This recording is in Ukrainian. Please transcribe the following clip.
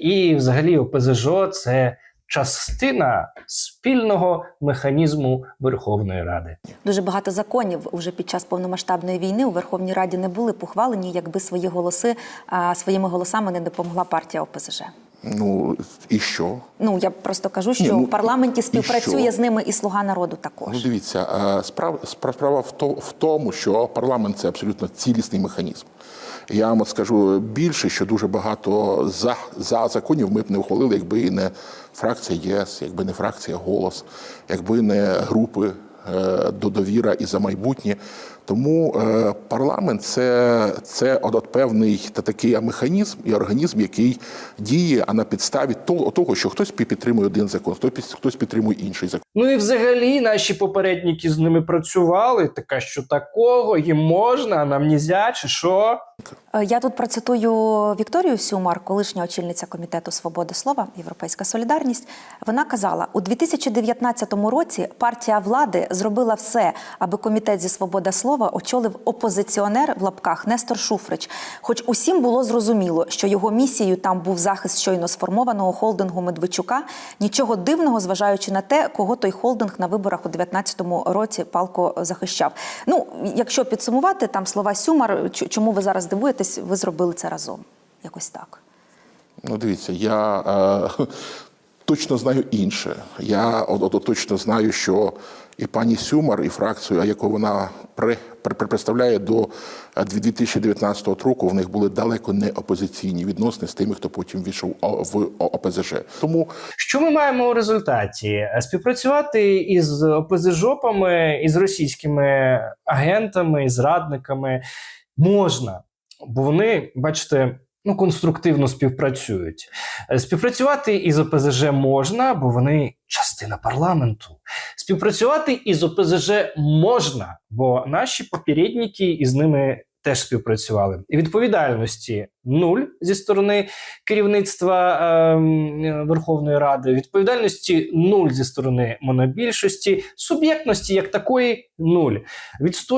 і взагалі ОПЗЖ це частина спільного механізму Верховної Ради. Дуже багато законів уже під час повномасштабної війни у Верховній Раді не були похвалені, якби свої голоси своїми голосами не допомогла партія ОПЗЖ. Ну і що? Ну я просто кажу, що Ні, ну, в парламенті співпрацює з ними і слуга народу також. Ну, дивіться, е, справ, справ- справа в, тому, що парламент це абсолютно цілісний механізм. Я вам от скажу більше, що дуже багато за, за законів ми б не ухвалили, якби і не фракція ЄС, якби не фракція Голос, якби не групи е, до довіра і за майбутнє. Тому е, парламент це, це от, от певний та такий механізм і організм, який діє а на підставі того, того, що хтось підтримує один закон, хтось хтось підтримує інший закон. Ну і взагалі наші попередники з ними працювали. Така що такого їм можна, а нам нельзя, чи що? Е, Я тут процитую Вікторію Сюмар, колишня очільниця комітету свободи слова Європейська Солідарність. Вона казала: у 2019 році партія влади зробила все, аби комітет зі свобода слова очолив опозиціонер в лапках Нестор Шуфрич. Хоч усім було зрозуміло, що його місією там був захист щойно сформованого холдингу Медведчука. Нічого дивного, зважаючи на те, кого той холдинг на виборах у 2019 році палко захищав. Ну, якщо підсумувати там слова Сюмар, чому ви зараз дивуєтесь, ви зробили це разом. Якось так. Ну, дивіться, я е, точно знаю інше. Я от, от, точно знаю, що і пані Сюмар, і фракцію, яку вона при, при, при- представляє до е, 2019 року, в них були далеко не опозиційні відносини з тими, хто потім війшов в ОПЗЖ. Тому Що ми маємо у результаті? Співпрацювати із ОПЗЖопами, із російськими агентами, із радниками можна, бо вони, бачите, ну конструктивно співпрацюють. Е, Співпрацювати із ОПЗЖ можна, бо вони частина парламенту. Співпрацювати із ОПЗЖ можна, бо наші попередники із ними теж співпрацювали. І відповідальності нуль зі сторони керівництва ем, Верховної Ради, відповідальності нуль зі сторони монобільшості, суб'єктності як такої нуль. Відсто